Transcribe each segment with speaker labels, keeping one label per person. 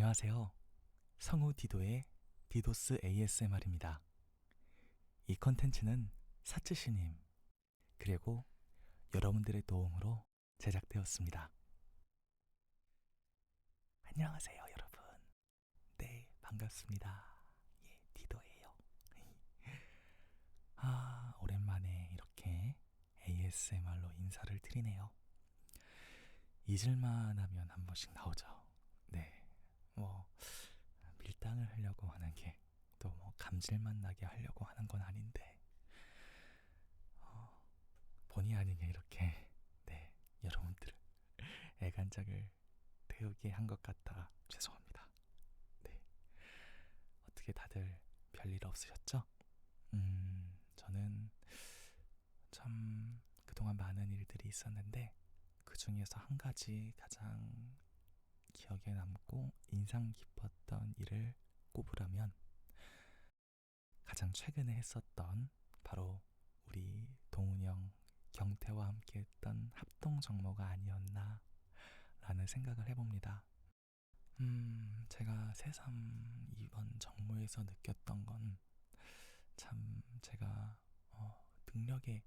Speaker 1: 안녕하세요. 성우 디도의 디도스 ASMR입니다. 이 컨텐츠는 사츠시님, 그리고 여러분들의 도움으로 제작되었습니다. 안녕하세요, 여러분. 네, 반갑습니다. 예, 디도예요. 아, 오랜만에 이렇게 ASMR로 인사를 드리네요. 잊을만 하면 한 번씩 나오죠. 네, 뭐 밀당을 하려고 하는 게 또 뭐 감질만 나게 하려고 하는 건 아닌데 어, 본의 아니게 이렇게 네 여러분들 애간장을 태우게 한 것 같아 죄송합니다. 네 어떻게 다들 별일 없으셨죠? 음 저는 참 그동안 많은 일들이 있었는데 그 중에서 한 가지 가장 기억에 남고 인상 깊었던 일을 꼽으라면 가장 최근에 했었던 바로 우리 동훈이 형 경태와 함께 했던 합동 정모가 아니었나 라는 생각을 해봅니다. 음, 제가 새삼 이번 정모에서 느꼈던 건 참 제가 어, 능력에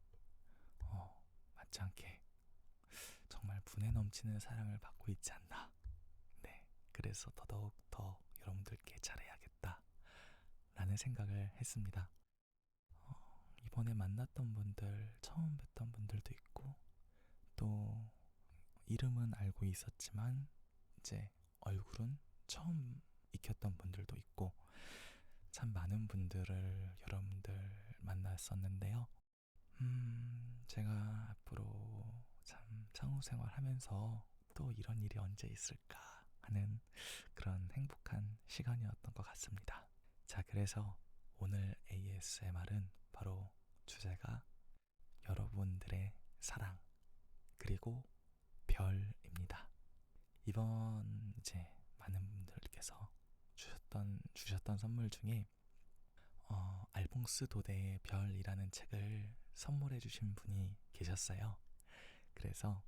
Speaker 1: 어, 맞지 않게 정말 분에 넘치는 사랑을 받고 있지 않나. 네. 그래서 더더욱 더 여러분들께 잘해야겠다. 라는 생각을 했습니다. 어, 이번에 만났던 분들, 처음 뵀던 분들도 있고, 또 이름은 알고 있었지만, 이제 얼굴은 처음 익혔던 분들도 있고, 참 많은 분들을 여러분들 만났었는데요. 음, 제가 앞으로 참 창호 생활하면서 또 이런 일이 언제 있을까 하는 그런 행복한 시간이었던 것 같습니다. 자, 그래서 오늘 ASMR은 바로 주제가 여러분들의 사랑 그리고 별입니다. 이번 이제 많은 분들께서 주셨던 주셨던 선물 중에 어, 알퐁스 도대의 별이라는 책을 선물해 주신 분이 계셨어요. 그래서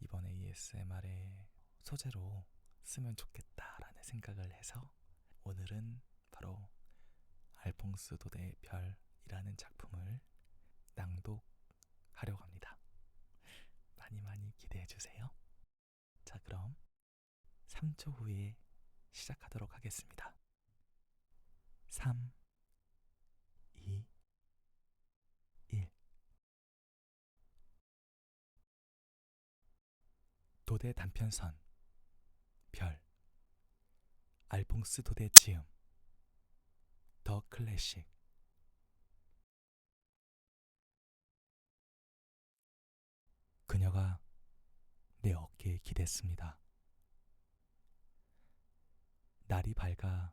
Speaker 1: 이번 ASMR의 소재로 쓰면 좋겠다라는 생각을 해서 오늘은 바로 알퐁스 도대의 별이라는 작품을 낭독하려고 합니다. 많이 많이 기대해 주세요. 자, 그럼 3초 후에 시작하도록 하겠습니다. 3, 2, 1. 도대 단편선 별 알퐁스 도대 지음 더 클래식 그녀가 내 어깨에 기댔습니다. 날이 밝아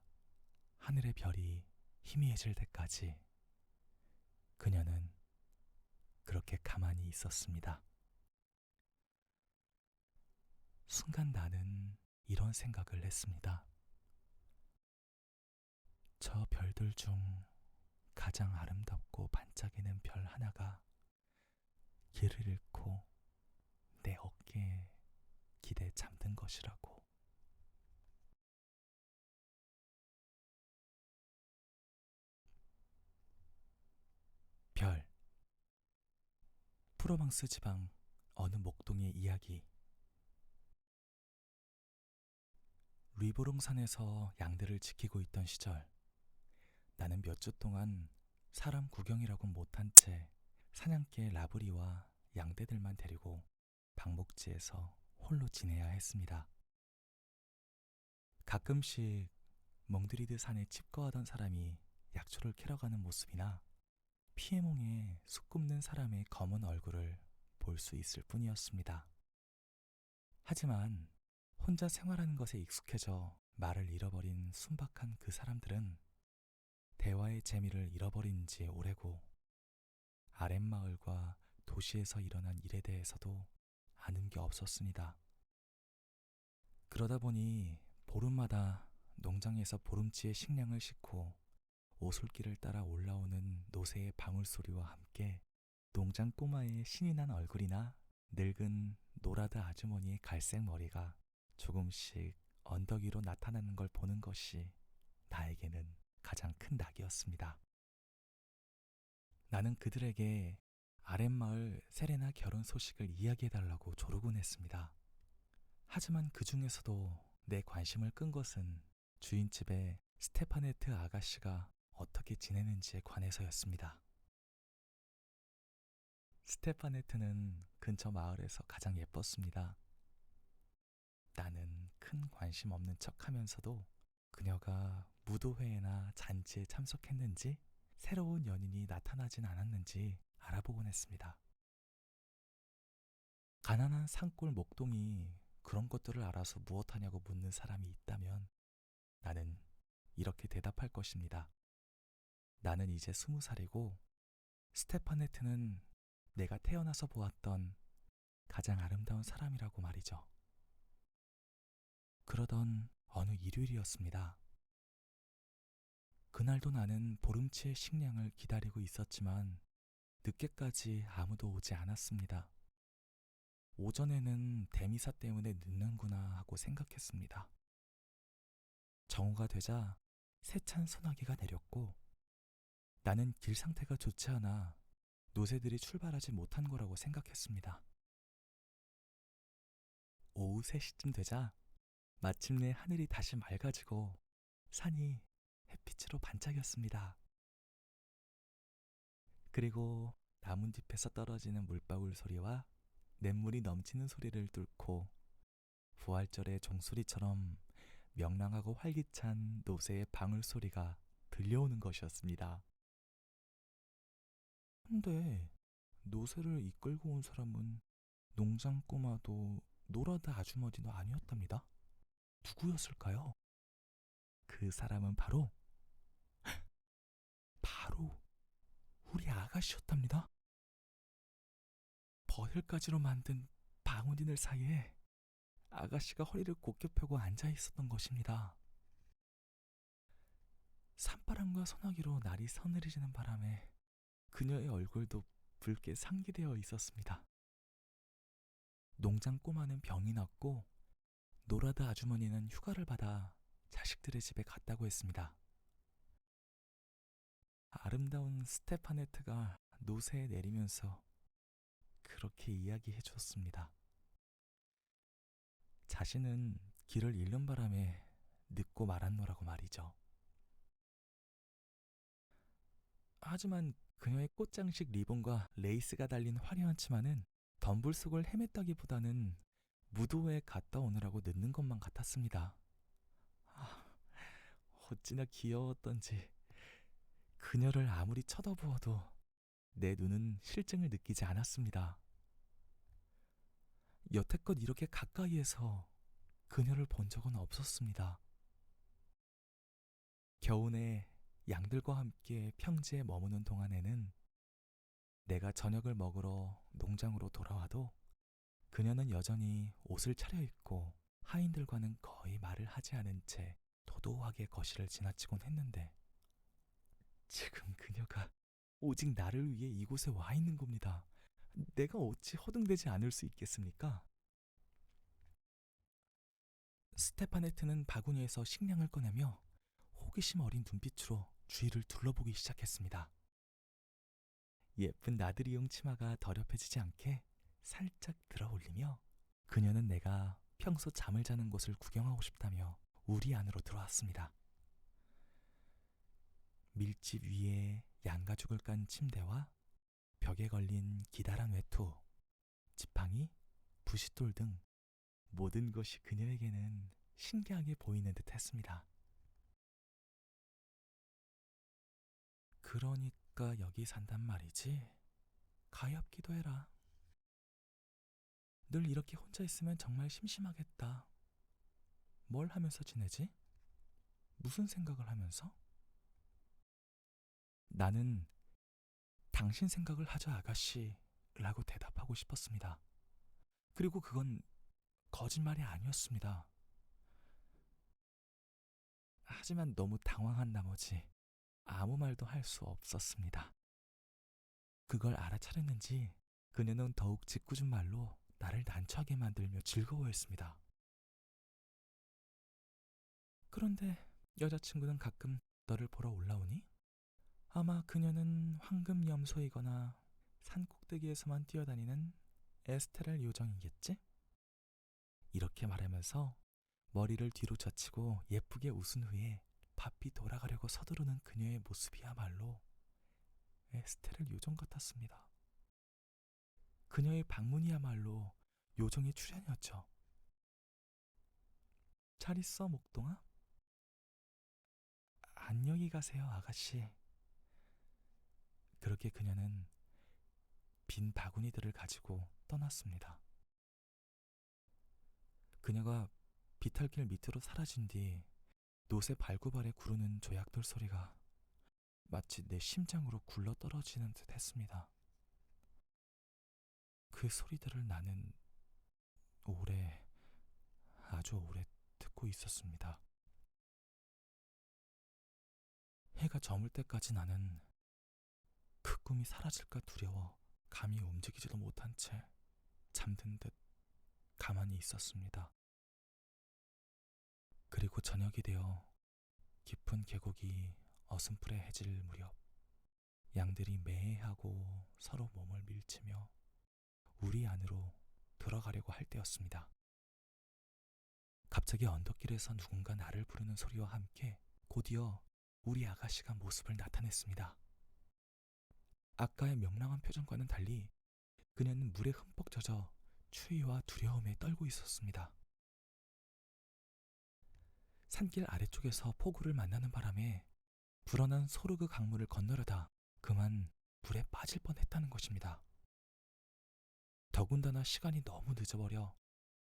Speaker 1: 하늘의 별이 희미해질 때까지 그녀는 그렇게 가만히 있었습니다. 순간 나는 이런 생각을 했습니다. 저 별들 중 가장 아름답고 반짝이는 별 하나가 길을 잃고 내 어깨에 기대 잠든 것이라고. 별 프로방스 지방 어느 목동의 이야기 리보롱 산에서 양들을 지키고 있던 시절 나는 몇 주 동안 사람 구경이라고 못한 채 사냥개 라브리와 양떼들만 데리고 방목지에서 홀로 지내야 했습니다. 가끔씩 몽드리드 산에 칩거하던 사람이 약초를 캐러 가는 모습이나 피해몽에 숲 굽는 사람의 검은 얼굴을 볼 수 있을 뿐이었습니다. 하지만 혼자 생활하는 것에 익숙해져 말을 잃어버린 순박한 그 사람들은 대화의 재미를 잃어버린 지 오래고 아랫마을과 도시에서 일어난 일에 대해서도 아는 게 없었습니다. 그러다 보니 보름마다 농장에서 보름치의 식량을 싣고 오솔길을 따라 올라오는 노새의 방울소리와 함께 농장 꼬마의 신이 난 얼굴이나 늙은 노라드 아주머니의 갈색 머리가 조금씩 언덕 위로 나타나는 걸 보는 것이 나에게는 가장 큰 낙이었습니다. 나는 그들에게 아랫마을 세레나 결혼 소식을 이야기해달라고 조르곤 했습니다. 하지만 그 중에서도 내 관심을 끈 것은 주인집의 스테파네트 아가씨가 어떻게 지내는지에 관해서였습니다. 스테파네트는 근처 마을에서 가장 예뻤습니다. 나는 큰 관심 없는 척 하면서도 그녀가 무도회나 잔치에 참석했는지 새로운 연인이 나타나진 않았는지 알아보곤 했습니다. 가난한 산골 목동이 그런 것들을 알아서 무엇하냐고 묻는 사람이 있다면 나는 이렇게 대답할 것입니다. 나는 이제 스무 살이고 스테파네트는 내가 태어나서 보았던 가장 아름다운 사람이라고 말이죠. 그러던 어느 일요일이었습니다. 그날도 나는 보름치의 식량을 기다리고 있었지만 늦게까지 아무도 오지 않았습니다. 오전에는 대미사 때문에 늦는구나 하고 생각했습니다. 정오가 되자 세찬 소나기가 내렸고 나는 길 상태가 좋지 않아 노새들이 출발하지 못한 거라고 생각했습니다. 오후 3시쯤 되자 마침내 하늘이 다시 맑아지고 산이 햇빛으로 반짝였습니다. 그리고 나뭇잎에서 떨어지는 물방울 소리와 냇물이 넘치는 소리를 뚫고 부활절의 종소리처럼 명랑하고 활기찬 노새의 방울 소리가 들려오는 것이었습니다. 근데 노새를 이끌고 온 사람은 농장 꼬마도 노라드 아주머니도 아니었답니다. 누구였을까요? 그 사람은 바로 바로 우리 아가씨였답니다. 버들가지로 만든 방울이늘 사이에 아가씨가 허리를 곧게 펴고 앉아 있었던 것입니다. 산바람과 소나기로 날이 서늘해지는 바람에 그녀의 얼굴도 붉게 상기되어 있었습니다. 농장 꼬마는 병이 났고 노라드 아주머니는 휴가를 받아 자식들의 집에 갔다고 했습니다. 아름다운 스테파네트가 노새에 내리면서 그렇게 이야기해 주었습니다. 자신은 길을 잃는 바람에 늦고 말았노라고 말이죠. 하지만 그녀의 꽃장식 리본과 레이스가 달린 화려한 치마는 덤불 속을 헤맸다기보다는 무도회에 갔다 오느라고 늦는 것만 같았습니다. 아, 어찌나 귀여웠던지 그녀를 아무리 쳐다보아도 내 눈은 실증을 느끼지 않았습니다. 여태껏 이렇게 가까이에서 그녀를 본 적은 없었습니다. 겨우내 양들과 함께 평지에 머무는 동안에는 내가 저녁을 먹으러 농장으로 돌아와도 그녀는 여전히 옷을 차려입고 하인들과는 거의 말을 하지 않은 채 도도하게 거실을 지나치곤 했는데 지금 그녀가 오직 나를 위해 이곳에 와 있는 겁니다. 내가 어찌 허둥대지 않을 수 있겠습니까? 스테파네트는 바구니에서 식량을 꺼내며 호기심 어린 눈빛으로 주위를 둘러보기 시작했습니다. 예쁜 나들이용 치마가 더럽혀지지 않게 살짝 들어 올리며 그녀는 내가 평소 잠을 자는 곳을 구경하고 싶다며 우리 안으로 들어왔습니다. 밀집 위에 양가죽을 깐 침대와 벽에 걸린 기다란 외투, 지팡이, 부싯돌 등 모든 것이 그녀에게는 신기하게 보이는 듯 했습니다. 그러니까 여기 산단 말이지? 가엾기도 해라. 늘 이렇게 혼자 있으면 정말 심심하겠다. 뭘 하면서 지내지? 무슨 생각을 하면서? 나는 당신 생각을 하자 아가씨 라고 대답하고 싶었습니다. 그리고 그건 거짓말이 아니었습니다. 하지만 너무 당황한 나머지 아무 말도 할 수 없었습니다. 그걸 알아차렸는지 그녀는 더욱 짓궂은 말로 나를 난처하게 만들며 즐거워했습니다. 그런데 여자친구는 가끔 너를 보러 올라오니? 아마 그녀는 황금 염소이거나 산 꼭대기에서만 뛰어다니는 에스테랄 요정이겠지? 이렇게 말하면서 머리를 뒤로 젖히고 예쁘게 웃은 후에 바삐 돌아가려고 서두르는 그녀의 모습이야말로 에스테랄 요정 같았습니다. 그녀의 방문이야말로 요정의 출연이었죠. 잘 있어, 목동아? 안녕히 가세요, 아가씨. 그렇게 그녀는 빈 바구니들을 가지고 떠났습니다. 그녀가 비탈길 밑으로 사라진 뒤 노새 발구발에 구르는 조약돌 소리가 마치 내 심장으로 굴러 떨어지는 듯 했습니다. 그 소리들을 나는 오래, 아주 오래 듣고 있었습니다. 해가 저물 때까지 나는 그 꿈이 사라질까 두려워 감히 움직이지도 못한 채 잠든 듯 가만히 있었습니다. 그리고 저녁이 되어 깊은 계곡이 어슴푸레해질 무렵 양들이 매해하고 서로 몸을 밀치며 우리 안으로 들어가려고 할 때였습니다. 갑자기 언덕길에서 누군가 나를 부르는 소리와 함께 곧이어 우리 아가씨가 모습을 나타냈습니다. 아까의 명랑한 표정과는 달리 그녀는 물에 흠뻑 젖어 추위와 두려움에 떨고 있었습니다. 산길 아래쪽에서 폭우를 만나는 바람에 불어난 소르그 강물을 건너려다 그만 물에 빠질 뻔했다는 것입니다. 더군다나 시간이 너무 늦어버려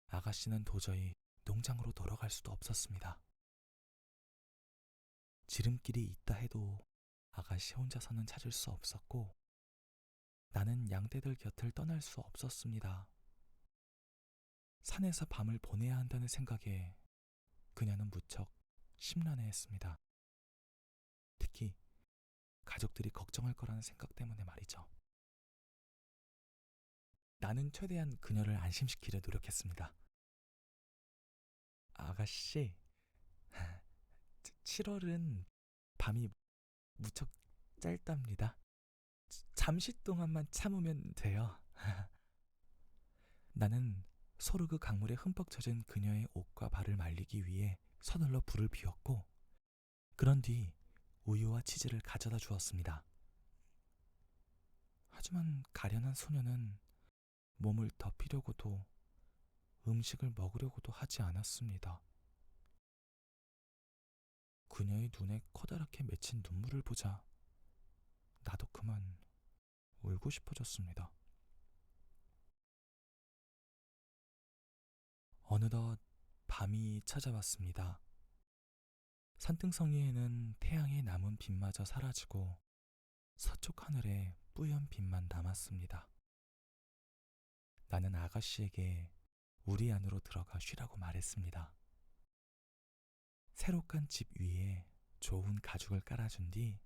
Speaker 1: 아가씨는 도저히 농장으로 돌아갈 수도 없었습니다. 지름길이 있다 해도 아가씨 혼자서는 찾을 수 없었고 나는 양떼들 곁을 떠날 수 없었습니다. 산에서 밤을 보내야 한다는 생각에 그녀는 무척 심란해했습니다. 특히 가족들이 걱정할 거라는 생각 때문에 말이죠. 나는 최대한 그녀를 안심시키려 노력했습니다. 아가씨, 7월은 밤이 무척 짧답니다. 잠시 동안만 참으면 돼요. 나는 소르그 강물에 흠뻑 젖은 그녀의 옷과 발을 말리기 위해 서둘러 불을 피웠고, 그런 뒤 우유와 치즈를 가져다 주었습니다. 하지만 가련한 소녀는 몸을 덮이려고도 음식을 먹으려고도 하지 않았습니다. 그녀의 눈에 커다랗게 맺힌 눈물을 보자 나도 그만 울고 싶어졌습니다. 어느덧 밤이 찾아왔습니다. 산등성이에는 태양의 남은 빛마저 사라지고 서쪽 하늘에 뿌연 빛만 남았습니다. 나는 아가씨에게 우리 안으로 들어가 쉬라고 말했습니다. 새로 깐 집 위에 좋은 가죽을 깔아준 뒤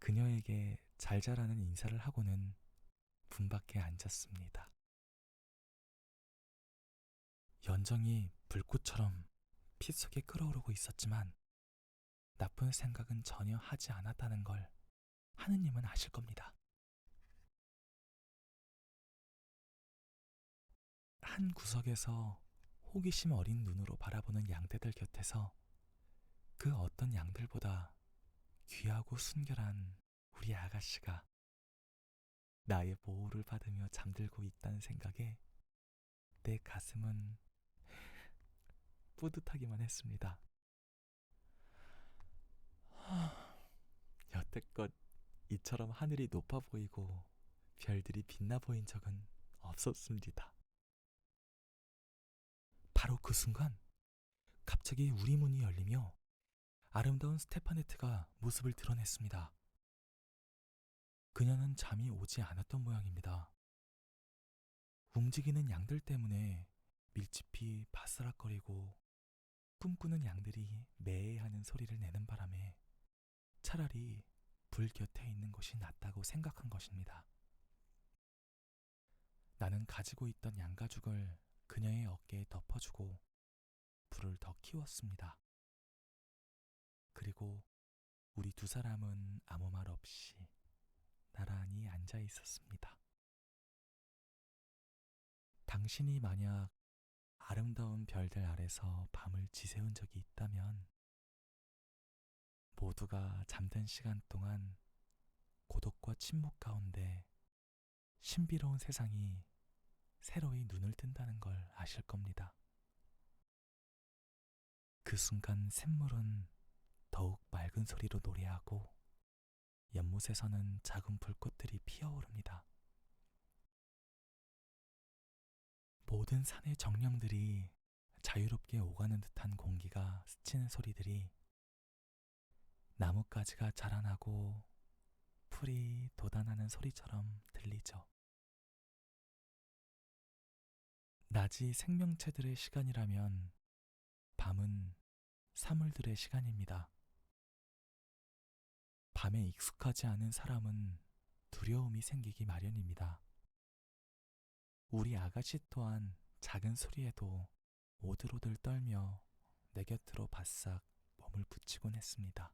Speaker 1: 그녀에게 잘 자라는 인사를 하고는 문 밖에 앉았습니다. 연정이 불꽃처럼 피 속에 끓어오르고 있었지만 나쁜 생각은 전혀 하지 않았다는 걸 하느님은 아실 겁니다. 한 구석에서 호기심 어린 눈으로 바라보는 양떼들 곁에서 그 어떤 양들보다 귀하고 순결한 우리 아가씨가 나의 보호를 받으며 잠들고 있다는 생각에 내 가슴은 뿌듯하기만 했습니다. 여태껏 이처럼 하늘이 높아 보이고 별들이 빛나 보인 적은 없었습니다. 바로 그 순간 갑자기 우리 문이 열리며 아름다운 스테파네트가 모습을 드러냈습니다. 그녀는 잠이 오지 않았던 모양입니다. 움직이는 양들 때문에 밀집이 바스락거리고 꿈꾸는 양들이 매해하는 소리를 내는 바람에 차라리 불 곁에 있는 것이 낫다고 생각한 것입니다. 나는 가지고 있던 양가죽을 그녀의 어깨에 덮어주고 불을 더 키웠습니다. 그리고 우리 두 사람은 아무 말 없이 나란히 앉아 있었습니다. 당신이 만약 아름다운 별들 아래서 밤을 지새운 적이 있다면 모두가 잠든 시간 동안 고독과 침묵 가운데 신비로운 세상이 새로이 눈을 뜬다는 걸 아실 겁니다. 그 순간 샘물은 더욱 맑은 소리로 노래하고 연못에서는 작은 불꽃들이 피어오릅니다. 모든 산의 정령들이 자유롭게 오가는 듯한 공기가 스치는 소리들이 나뭇가지가 자라나고 풀이 돋아나는 소리처럼 들리죠. 낮이 생명체들의 시간이라면 밤은 사물들의 시간입니다. 밤에 익숙하지 않은 사람은 두려움이 생기기 마련입니다. 우리 아가씨 또한 작은 소리에도 오들오들 떨며 내 곁으로 바싹 몸을 붙이곤 했습니다.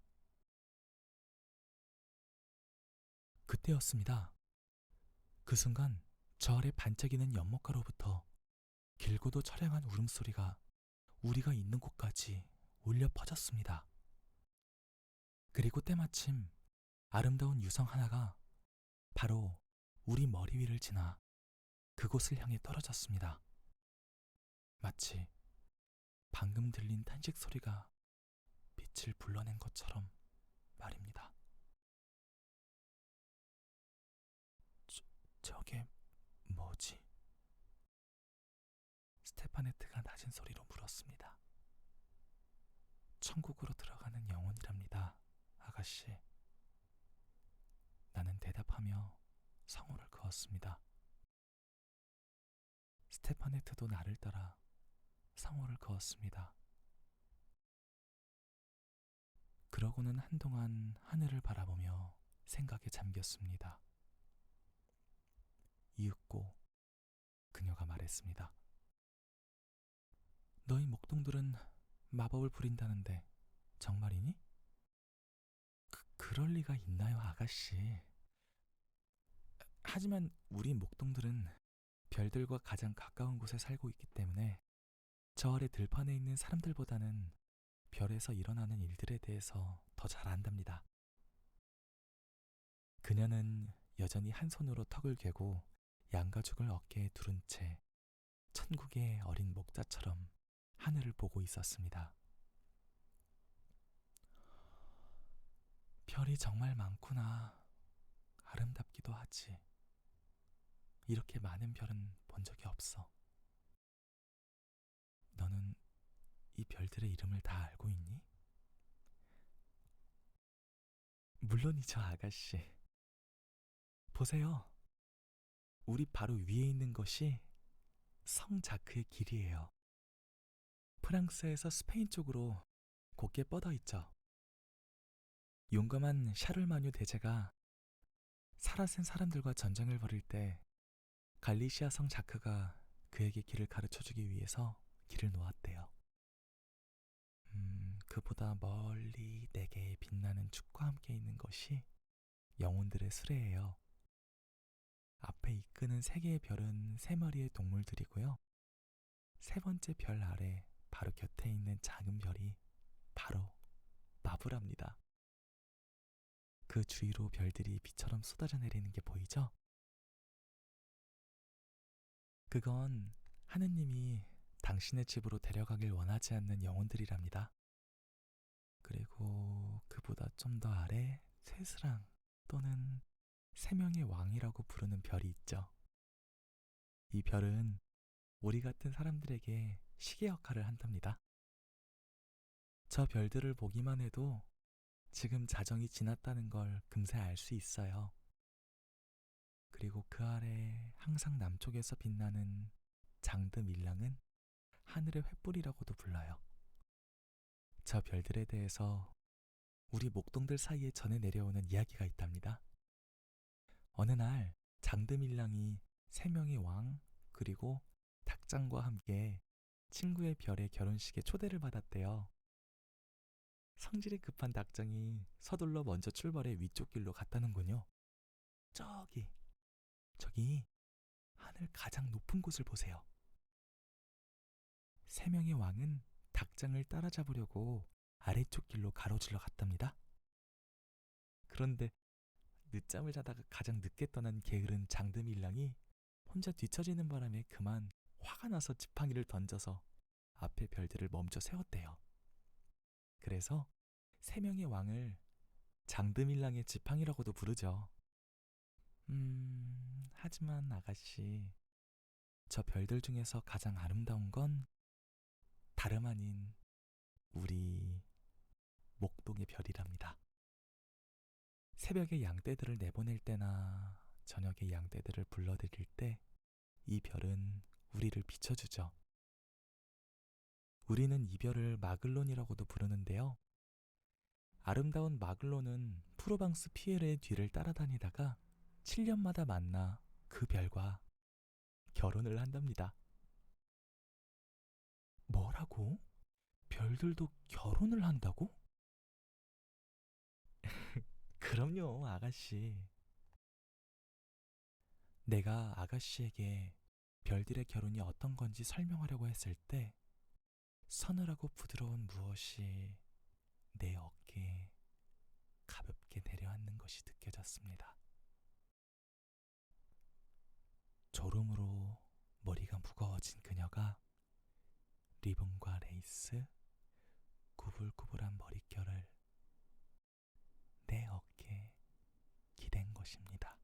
Speaker 1: 그때였습니다. 그 순간 저 아래 반짝이는 연못가로부터 길고도 처량한 울음소리가 우리가 있는 곳까지 울려 퍼졌습니다. 그리고 때마침 아름다운 유성 하나가 바로 우리 머리 위를 지나 그곳을 향해 떨어졌습니다. 마치 방금 들린 탄식 소리가 빛을 불러낸 것처럼 말입니다. 저, 저게 뭐지? 스테파네트가 낮은 소리로 물었습니다. 천국으로 들어가는 영혼이랍니다, 아가씨. 나는 대답하며 성호를 그었습니다. 스테파네트도 나를 따라 성호를 그었습니다. 그러고는 한동안 하늘을 바라보며 생각에 잠겼습니다. 이윽고 그녀가 말했습니다. 너희 목동들은 마법을 부린다는데 정말이니? 그, 그럴 리가 있나요, 아가씨? 하지만 우리 목동들은 별들과 가장 가까운 곳에 살고 있기 때문에 저 아래 들판에 있는 사람들보다는 별에서 일어나는 일들에 대해서 더 잘 안답니다. 그녀는 여전히 한 손으로 턱을 괴고 양가죽을 어깨에 두른 채 천국의 어린 목자처럼 하늘을 보고 있었습니다. 별이 정말 많구나. 아름답기도 하지. 이렇게 많은 별은 본 적이 없어. 너는 이 별들의 이름을 다 알고 있니? 물론이죠, 아가씨. 보세요. 우리 바로 위에 있는 것이 성 자크의 길이에요. 프랑스에서 스페인 쪽으로 곧게 뻗어 있죠. 용감한 샤를마뉴 대제가 사라센 사람들과 전쟁을 벌일 때 갈리시아 성 자크가 그에게 길을 가르쳐 주기 위해서 길을 놓았대요. 음, 그보다 멀리 내게 빛나는 축과 함께 있는 것이 영혼들의 수레예요. 앞에 이끄는 세 개의 별은 세 마리의 동물들이고요. 세 번째 별 아래 바로 곁에 있는 작은 별이 바로 나부랍니다. 그 주위로 별들이 비처럼 쏟아져 내리는 게 보이죠? 그건 하느님이 당신의 집으로 데려가길 원하지 않는 영혼들이랍니다. 그리고 그보다 좀 더 아래 쇠스랑 또는 세 명의 왕이라고 부르는 별이 있죠. 이 별은 우리 같은 사람들에게 시계 역할을 한답니다. 저 별들을 보기만 해도 지금 자정이 지났다는 걸 금세 알 수 있어요. 그리고 그 아래 항상 남쪽에서 빛나는 장드 밀랑은 하늘의 횃불이라고도 불러요. 저 별들에 대해서 우리 목동들 사이에 전해 내려오는 이야기가 있답니다. 어느 날 장드 밀랑이 세 명의 왕 그리고 닭장과 함께 친구의 별의 결혼식에 초대를 받았대요. 성질이 급한 닭장이 서둘러 먼저 출발해 위쪽 길로 갔다는군요. 저기, 저기, 하늘 가장 높은 곳을 보세요. 세 명의 왕은 닭장을 따라잡으려고 아래쪽 길로 가로질러 갔답니다. 그런데 늦잠을 자다가 가장 늦게 떠난 게으른 장드밀랑이 혼자 뒤처지는 바람에 그만 화가 나서 지팡이를 던져서 앞에 별들을 멈춰 세웠대요. 그래서 세 명의 왕을 장드밀랑의 지팡이라고도 부르죠. 음, 하지만 아가씨, 저 별들 중에서 가장 아름다운 건 다름 아닌 우리 목동의 별이랍니다. 새벽에 양떼들을 내보낼 때나 저녁에 양떼들을 불러들일 때 이 별은 우리를 비춰주죠. 우리는 이 별을 마글론이라고도 부르는데요. 아름다운 마글론은 프로방스 피에르의 뒤를 따라다니다가 7년마다 만나 그 별과 결혼을 한답니다. 뭐라고? 별들도 결혼을 한다고? 그럼요, 아가씨. 내가 아가씨에게 별들의 결혼이 어떤 건지 설명하려고 했을 때 서늘하고 부드러운 무엇이 내 어깨에 가볍게 내려앉는 것이 느껴졌습니다. 졸음으로 머리가 무거워진 그녀가 리본과 레이스, 구불구불한 머릿결을 내 어깨에 기댄 것입니다.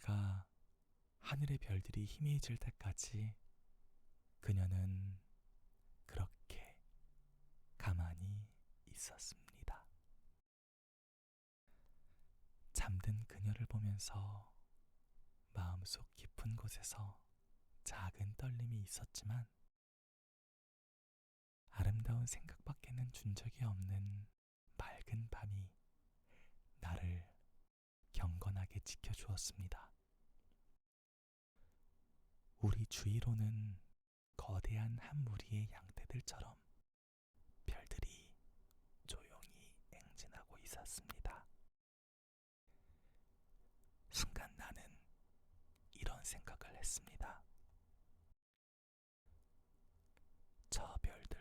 Speaker 1: 밝아 하늘의 별들이 희미해질 때까지 그녀는 그렇게 가만히 있었습니다. 잠든 그녀를 보면서 마음속 깊은 곳에서 작은 떨림이 있었지만 아름다운 생각밖에는 준 적이 없는 맑은 밤이 나를 경건하게 지켜주었습니다. 우리 주위로는 거대한 한 무리의 양떼들처럼 별들이 조용히 행진하고 있었습니다. 순간 나는 이런 생각을 했습니다. 저 별들